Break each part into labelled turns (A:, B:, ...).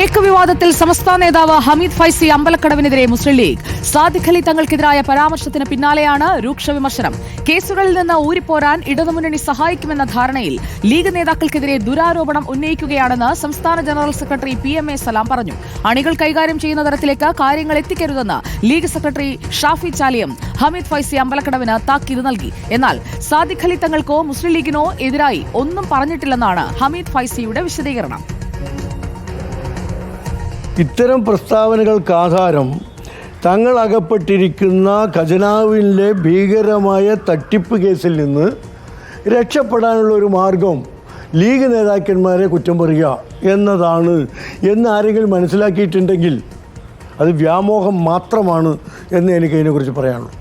A: Cake വിവാദത്തിൽ സംസ്ഥാന നേതാവ് ഹമീദ് ഫൈസി അമ്പലക്കടവിനെതിരെ മുസ്ലിം ലീഗ്. സാദിഖ് അലി തങ്ങൾക്കെതിരായ പരാമർശത്തിന് പിന്നാലെയാണ് രൂക്ഷ വിമർശനം. കേസുകളിൽ നിന്ന് ഊരിപ്പോരാൻ ഇടതുമുന്നണി സഹായിക്കുമെന്ന ധാരണയിൽ ലീഗ് നേതാക്കൾക്കെതിരെ ദുരാരോപണം ഉന്നയിക്കുകയാണെന്ന് സംസ്ഥാന general secretary P M A Salam പറഞ്ഞു. അണികൾ കൈകാര്യം ചെയ്യുന്ന തരത്തിലേക്ക് കാര്യങ്ങൾ എത്തിക്കരുതെന്ന് ലീഗ് സെക്രട്ടറി ഷാഫി ചാലിയം ഹമീദ് ഫൈസി അമ്പലക്കടവിന് താക്കീത് നൽകി. എന്നാൽ സാദിഖ് അലി തങ്ങൾക്കോ മുസ്ലിം ലീഗിനോ എതിരായി ഒന്നും പറഞ്ഞിട്ടില്ലെന്നാണ് ഹമീദ് ഫൈസിയുടെ വിശദീകരണം.
B: ഇത്തരം പ്രസ്താവനകൾക്ക് ആധാരം തങ്ങൾ അകപ്പെട്ടിരിക്കുന്ന ഖജനാവിലെ ഭീകരമായ തട്ടിപ്പ് കേസിൽ നിന്ന് രക്ഷപ്പെടാനുള്ള ഒരു മാർഗം ലീഗ് നേതാക്കന്മാരെ കുറ്റം പറയുക എന്നതാണ് എന്ന് ആരെങ്കിലും മനസ്സിലാക്കിയിട്ടുണ്ടെങ്കിൽ അത് വ്യാമോഹം മാത്രമാണ് എന്ന് എനിക്ക് അതിനെക്കുറിച്ച് പറയാനുള്ളൂ.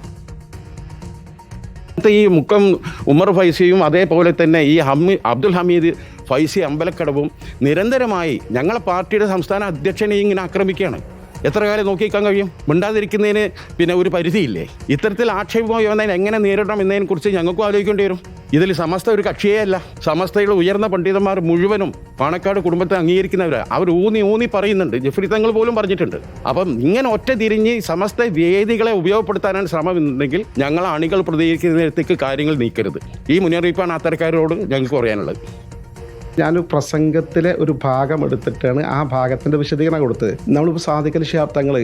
C: ഈ മുക്കം ഉമർ ഫൈസിയും അതേപോലെ തന്നെ ഈ ഹമ്മി അബ്ദുൽ ഹമീദ് ഫൈസി അമ്പലക്കടവും നിരന്തരമായി ഞങ്ങളെ പാർട്ടിയുടെ സംസ്ഥാന അധ്യക്ഷനെ ഇങ്ങനെ ആക്രമിക്കുകയാണ്. എത്ര കാലം നോക്കിക്കാൻ കഴിയും? മിണ്ടാതിരിക്കുന്നതിന് പിന്നെ ഒരു പരിധിയില്ലേ? ഇത്തരത്തിൽ ആക്ഷേപമായി വന്നതിന് എങ്ങനെ നേരിടണം എന്നതിനെക്കുറിച്ച് ഞങ്ങൾക്കും ആലോചിക്കേണ്ടി വരും. ഇതിൽ സമസ്ത ഒരു കക്ഷിയേ അല്ല. സമസ്തയുടെ ഉയർന്ന പണ്ഡിതന്മാർ മുഴുവനും പാണക്കാട് കുടുംബത്തെ അംഗീകരിക്കുന്നവരാണ് അവർ ഊന്നി ഊന്നി പറയുന്നുണ്ട്. ജഫ്രി തങ്ങൾ പോലും പറഞ്ഞിട്ടുണ്ട്. അപ്പം ഇങ്ങനെ ഒറ്റ തിരിഞ്ഞ് സമസ്ത വേദികളെ ഉപയോഗപ്പെടുത്താനാണ് ശ്രമം എന്നുണ്ടെങ്കിൽ ഞങ്ങൾ അണികൾ പ്രതികരിക്കുന്നിടത്തേക്ക് കാര്യങ്ങൾ നീക്കരുത്. ഈ മുന്നറിയിപ്പാണ് അത്തരക്കാരോട് ഞങ്ങൾക്ക് പറയാനുള്ളത്.
D: ഞാൻ പ്രസംഗത്തിലെ ഒരു ഭാഗം എടുത്തിട്ടാണ് ആ ഭാഗത്തിന്റെ വിശദീകരണം കൊടുത്തത്. നമ്മളിപ്പോൾ സാധിക്കൽ ശാബ്ദങ്ങൾ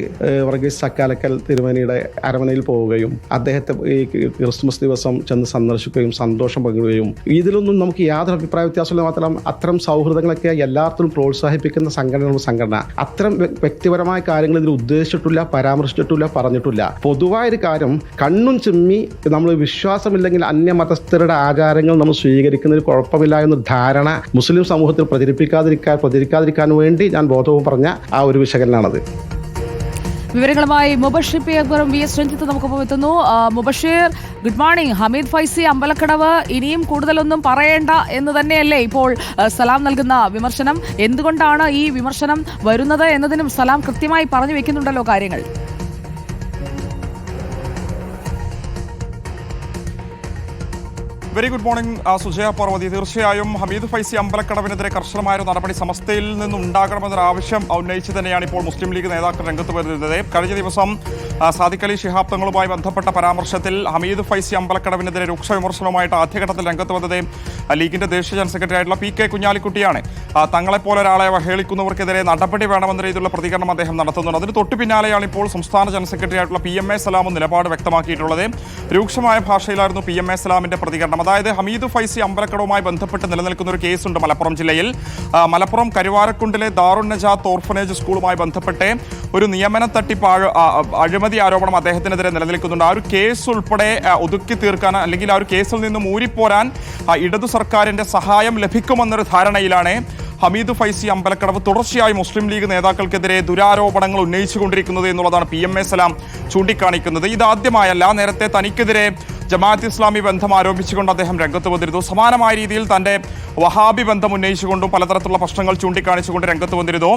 D: വർഗീസ് സക്കാലക്കൽ തിരുമേനിയുടെ അരമനയിൽ പോവുകയും അദ്ദേഹത്തെ ഈ ക്രിസ്മസ് ദിവസം ചെന്ന് സന്ദർശിക്കുകയും സന്തോഷം പങ്കിടുകയും ഇതിലൊന്നും നമുക്ക് യാതൊരു അഭിപ്രായ വ്യത്യാസമില്ല മാത്രം അത്തരം സൗഹൃദങ്ങളൊക്കെ എല്ലാത്തിനും പ്രോത്സാഹിപ്പിക്കുന്ന സംഘടന സംഘടന. അത്തരം വ്യക്തിപരമായ കാര്യങ്ങൾ ഇതിൽ ഉദ്ദേശിച്ചിട്ടില്ല പരാമർശിച്ചിട്ടില്ല പറഞ്ഞിട്ടില്ല. പൊതുവായൊരു കാര്യം കണ്ണും ചിമ്മി നമ്മൾ വിശ്വാസമില്ലെങ്കിൽ അന്യമതസ്ഥരുടെ ആചാരങ്ങൾ നമ്മൾ സ്വീകരിക്കുന്നതിൽ കുഴപ്പമില്ല എന്ന ധാരണ മുസ്ലിം സമൂഹത്തിൽ പ്രചരിപ്പിക്കാതിരിക്കാൻ പ്രചരിക്കാതിരിക്കാൻ വേണ്ടി ഞാൻ ബോധവും പറഞ്ഞ ആ ഒരു വിശകലനമാണത്
A: വിവരങ്ങളുമായി മുബഷിർ പി അക്ബറും വി എസ് രഞ്ജിത്ത് നമുക്കൊപ്പം എത്തുന്നു. മുബഷീർ ഗുഡ് മോർണിംഗ് ഹമീദ് ഫൈസി അമ്പലക്കടവ് ഇനിയും കൂടുതലൊന്നും പറയേണ്ട എന്ന് തന്നെയല്ലേ ഇപ്പോൾ സലാം നൽകുന്ന വിമർശനം. എന്തുകൊണ്ടാണ് ഈ വിമർശനം വരുന്നത് എന്നതിനും സലാം കൃത്യമായി പറഞ്ഞു വെക്കുന്നുണ്ടല്ലോ കാര്യങ്ങൾ.
E: Very good morning Sujaya Parvathy. തീർച്ചയായും ഹമീദ് ഫൈസി അമ്പലക്കടവിനെതിരെ കർശനമായ ഒരു നടപടി സമസ്തയിൽ നിന്നും ഉണ്ടാകണമെന്നൊരു ആവശ്യം ഉന്നയിച്ച് തന്നെയാണ് ഇപ്പോൾ മുസ്ലിം ലീഗ് നേതാക്കൾ രംഗത്ത് വരുന്നത്. കഴിഞ്ഞ ദിവസം സാദിഖ് അലി ശിഹാബ് ബന്ധപ്പെട്ട പരാമർശത്തിൽ ഹമീദ് ഫൈസി അമ്പലക്കടവിനെതിരെ രൂക്ഷ വിമർശനവുമായിട്ട് ആദ്യഘട്ടത്തിൽ രംഗത്ത് വന്നത് ലീഗിന്റെ ദേശീയ ജനറൽ സെക്രട്ടറി ആയിട്ടുള്ള പി കെ കുഞ്ഞാലിക്കുട്ടിയാണ്. തങ്ങളെപ്പോലെ ഒരാളെ വഹേളിക്കുന്നവർക്കെതിരെ നടപടി വേണമെന്ന രീതിയിലുള്ള പ്രതികരണം അദ്ദേഹം നടത്തുന്നുണ്ട്. അതിന് തൊട്ടു പിന്നാലെയാണ് ഇപ്പോൾ സംസ്ഥാന ജനറൽ സെക്രട്ടറി ആയിട്ടുള്ള പി എം എ സലാമും നിലപാട് വ്യക്തമാക്കിയിട്ടുള്ളത്. രൂക്ഷമായ ഭാഷയിലായിരുന്നു പി എം എ സലാമിന്റെ പ്രതികരണം. അതായത് ഹമീദ് ഫൈസി അമ്പലക്കടവുമായി ബന്ധപ്പെട്ട് നിലനിൽക്കുന്ന ഒരു കേസുണ്ട് മലപ്പുറം ജില്ലയിൽ. മലപ്പുറം കരുവാരക്കുണ്ടിലെ ദാറുൻ നജാത്ത് ഓർഫനേജ് സ്കൂളുമായി ബന്ധപ്പെട്ട് ഒരു നിയമന തട്ടിപ്പ് അഴിമതി ആരോപണം അദ്ദേഹത്തിനെതിരെ നിലനിൽക്കുന്നുണ്ട്. ആ ഒരു കേസ് ഉൾപ്പെടെ ഒതുക്കി തീർക്കാൻ അല്ലെങ്കിൽ ആ ഒരു കേസിൽ നിന്നും ഊരിപ്പോരാൻ ഇടതു സർക്കാരിന്റെ സഹായം ലഭിക്കുമെന്നൊരു ധാരണയിലാണ് ഹമീദ് ഫൈസി അമ്പലക്കടവ്. തുടർച്ചയായി മുസ്ലിം ലീഗ് നേതാക്കൾക്കെതിരെ ദുരാരോപണങ്ങൾ ഉന്നയിച്ചുകൊണ്ടിരിക്കുന്നത് എന്നുള്ളതാണ് പി എം എ സലാം ചൂണ്ടിക്കാണിക്കുന്നത്. ഇതാദ്യമായല്ല നേരത്തെ തനിക്കെതിരെ ജമാഅത്ത് ഇസ്ലാമി ബന്ധം ആരോപിച്ചുകൊണ്ട് അദ്ദേഹം രംഗത്ത് വന്നിരുന്നു. സമാനമായ രീതിയിൽ തന്റെ വഹാബി ബന്ധം ഉന്നയിച്ചുകൊണ്ടും പലതരത്തിലുള്ള പ്രശ്നങ്ങൾ ചൂണ്ടിക്കാണിച്ചുകൊണ്ട് രംഗത്ത് വന്നിരുന്നു.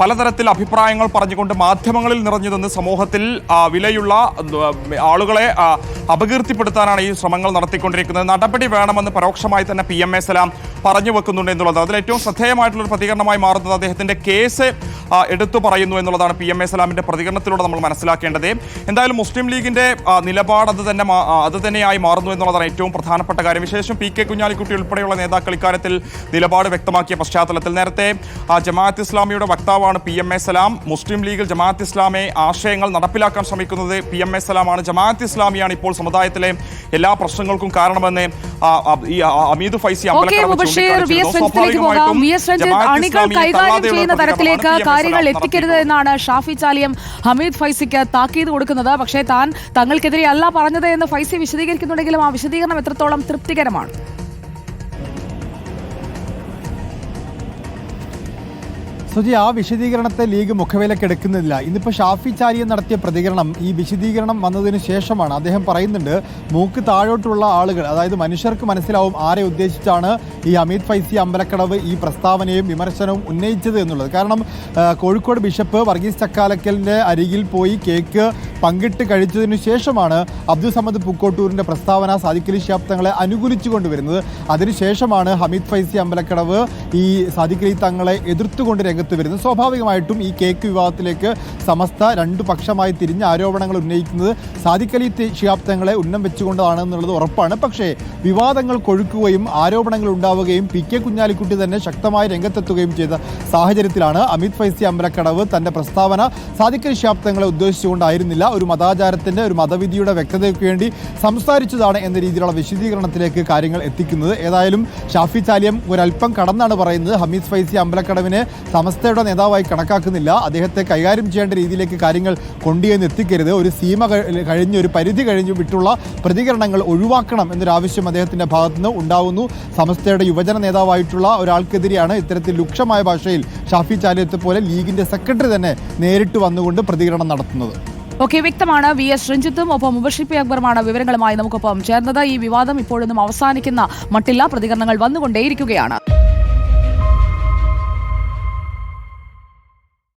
E: പലതരത്തിൽ അഭിപ്രായങ്ങൾ പറഞ്ഞുകൊണ്ട് മാധ്യമങ്ങളിൽ നിറഞ്ഞു നിന്ന് സമൂഹത്തിൽ വിലയുള്ള ആളുകളെ അപകീർത്തിപ്പെടുത്താനാണ് ഈ ശ്രമങ്ങൾ നടത്തിക്കൊണ്ടിരിക്കുന്നത്. നടപടി വേണമെന്ന് പരോക്ഷമായി തന്നെ പി എം എ സലാം പറഞ്ഞു വെക്കുന്നുണ്ട് എന്നുള്ളത്. അതിൽ ഏറ്റവും ശ്രദ്ധേയമായിട്ടുള്ള പ്രതികരണമായി മാറുന്നത് അദ്ദേഹത്തിന്റെ കേസ് എടുത്തു പറയുന്നു എന്നുള്ളതാണ് പി എം എ സലാമിന്റെ പ്രതികരണത്തിലൂടെ നമ്മൾ മനസ്സിലാക്കേണ്ടത്. എന്തായാലും മുസ്ലിം ലീഗിന്റെ നിലപാട് അത് തന്നെ അത് ആ, തന്നെയായി മാറുന്നു എന്നുള്ളതാണ് ഏറ്റവും പ്രധാനപ്പെട്ട കാര്യം. വിശേഷം പി കെ കുഞ്ഞാലിക്കുട്ടി ഉൾപ്പെടെയുള്ള നേതാക്കൾ ഇക്കാര്യത്തിൽ നിലപാട് വ്യക്തമാക്കിയ പശ്ചാത്തലത്തിൽ. നേരത്തെ ജമാഅത്ത് ഇസ്ലാമിയുടെ വക്താവാണ് P M A Salam. Muslim ലീഗിൽ ജമാഅത്ത് ഇസ്ലാമെ ആശയങ്ങൾ നടപ്പിലാക്കാൻ ശ്രമിക്കുന്നത് പി എം എ സലാമാണ്. ജമാഅത്ത് ഇസ്ലാമിയാണ് ഇപ്പോൾ സമുദായത്തിലെ എല്ലാ പ്രശ്നങ്ങൾക്കും കാരണമെന്ന് ഈ അമീദ് ഫൈസി
A: ചെയ്യുന്ന തരത്തിലേക്ക് കാര്യങ്ങൾ എത്തിക്കരുത് എന്നാണ് ഷാഫി ചാലിയം ഹമീദ് ഫൈസിക്ക് താക്കീത് കൊടുക്കുന്നത്. പക്ഷേ താൻ തങ്ങൾക്കെതിരെ അല്ല പറഞ്ഞത് എന്ന് ഫൈസി വിശദീകരിക്കുന്നുണ്ടെങ്കിലും ആ വിശദീകരണം എത്രത്തോളം തൃപ്തികരമാണ്?
F: സുജി ആ വിശദീകരണത്തെ ലീഗ് മുഖവിലക്കെടുക്കുന്നില്ല ഇന്നിപ്പോൾ ഷാഫി ചാരിയൻ നടത്തിയ പ്രതികരണം ഈ വിശദീകരണം വന്നതിന് ശേഷമാണ്. അദ്ദേഹം പറയുന്നുണ്ട് മൂക്ക് താഴോട്ടുള്ള ആളുകൾ അതായത് മനുഷ്യർക്ക് മനസ്സിലാവും ആരെ ഉദ്ദേശിച്ചാണ് ഈ അമീത് ഫൈസി അമ്പലക്കടവ് ഈ പ്രസ്താവനയും വിമർശനവും ഉന്നയിച്ചത് എന്നുള്ളത്. കാരണം കോഴിക്കോട് ബിഷപ്പ് വർഗീസ് ചക്കാലക്കലിന്റെ അരികിൽ പോയി കേക്ക് പങ്കിട്ട് കഴിച്ചതിനു ശേഷമാണ് അബ്ദുൾ സമദ് പൂക്കോട്ടൂരിന്റെ പ്രസ്താവന സാദിഖലി ശിഹാബ് തങ്ങളെ അനുകൂലിച്ചു കൊണ്ടുവരുന്നത്. അതിനുശേഷമാണ് ഹമീദ് ഫൈസി അമ്പലക്കടവ് ഈ സാദിഖലി തങ്ങളെ എതിർത്തുകൊണ്ട് രംഗത്ത് വരുന്നത്. സ്വാഭാവികമായിട്ടും ഈ കേക്ക് വിവാദത്തിലേക്ക് സമസ്ത രണ്ട് പക്ഷമായി തിരിഞ്ഞ് ആരോപണങ്ങൾ ഉന്നയിക്കുന്നത് സാദിഖലി ശിഹാബ് തങ്ങളെ ഉന്നം വെച്ചുകൊണ്ടാണ് എന്നുള്ളത് ഉറപ്പാണ്. പക്ഷേ വിവാദങ്ങൾ കൊഴുക്കുകയും ആരോപണങ്ങൾ ഉണ്ടാവുകയും പി കെ കുഞ്ഞാലിക്കുട്ടി തന്നെ ശക്തമായി രംഗത്തെത്തുകയും ചെയ്ത സാഹചര്യത്തിലാണ് അമിത് ഫൈസി അമ്പലക്കടവ് തന്റെ പ്രസ്താവന സാദിഖലി ശിഹാബ് തങ്ങളെ ഉദ്ദേശിച്ചുകൊണ്ടായിരുന്നില്ല. ഒരു മതാചാരത്തിന്റെ ഒരു മതവിധിയുടെ വ്യക്തതയ്ക്ക് വേണ്ടി സംസാരിച്ചതാണ് എന്ന രീതിയിലുള്ള വിശദീകരണത്തിലേക്ക് കാര്യങ്ങൾ എത്തിക്കുന്നത്. ഏതായാലും ഷാഫി ചാലിയം ഒരല്പം കടന്നാണ് പറയുന്നത്. ഹമീദ് ഫൈസി അമ്പലക്കടവിനെ സമസ്തയുടെ നേതാവായി കണക്കാക്കുന്നില്ല. അദ്ദേഹത്തെ കൈകാര്യം ചെയ്യേണ്ട രീതിയിലേക്ക് കാര്യങ്ങൾ കൊണ്ടുചെന്ന് എത്തിക്കരുത്. ഒരു സീമ കഴി- കഴിഞ്ഞ് ഒരു പരിധി കഴിഞ്ഞ് വിട്ടുള്ള പ്രതികരണങ്ങൾ ഒഴിവാക്കണം എന്നൊരാവശ്യം അദ്ദേഹത്തിന്റെ ഭാഗത്തുനിന്ന് ഉണ്ടാവുന്നു. സമസ്തയുടെ യുവജന നേതാവായിട്ടുള്ള ഒരാൾക്കെതിരെയാണ് ഇത്തരത്തിൽ രൂക്ഷമായ ഭാഷയിൽ ഷാഫി ചാലിയത്തെ പോലെ ലീഗിന്റെ സെക്രട്ടറി തന്നെ നേരിട്ട് വന്നുകൊണ്ട് പ്രതികരണം നടത്തുന്നത്.
A: ഓക്കെ വ്യക്തമാണ്. വി എസ് രഞ്ജിത്തും ഒപ്പം മുബഷിപ്പി അക്ബറുമാണ് വിവരങ്ങളുമായി നമുക്കൊപ്പം ചേർന്നത്. ഈ വിവാദം ഇപ്പോഴൊന്നും അവസാനിക്കുന്ന മട്ടില്ല. പ്രതികരണങ്ങൾ വന്നുകൊണ്ടേയിരിക്കുകയാണ്.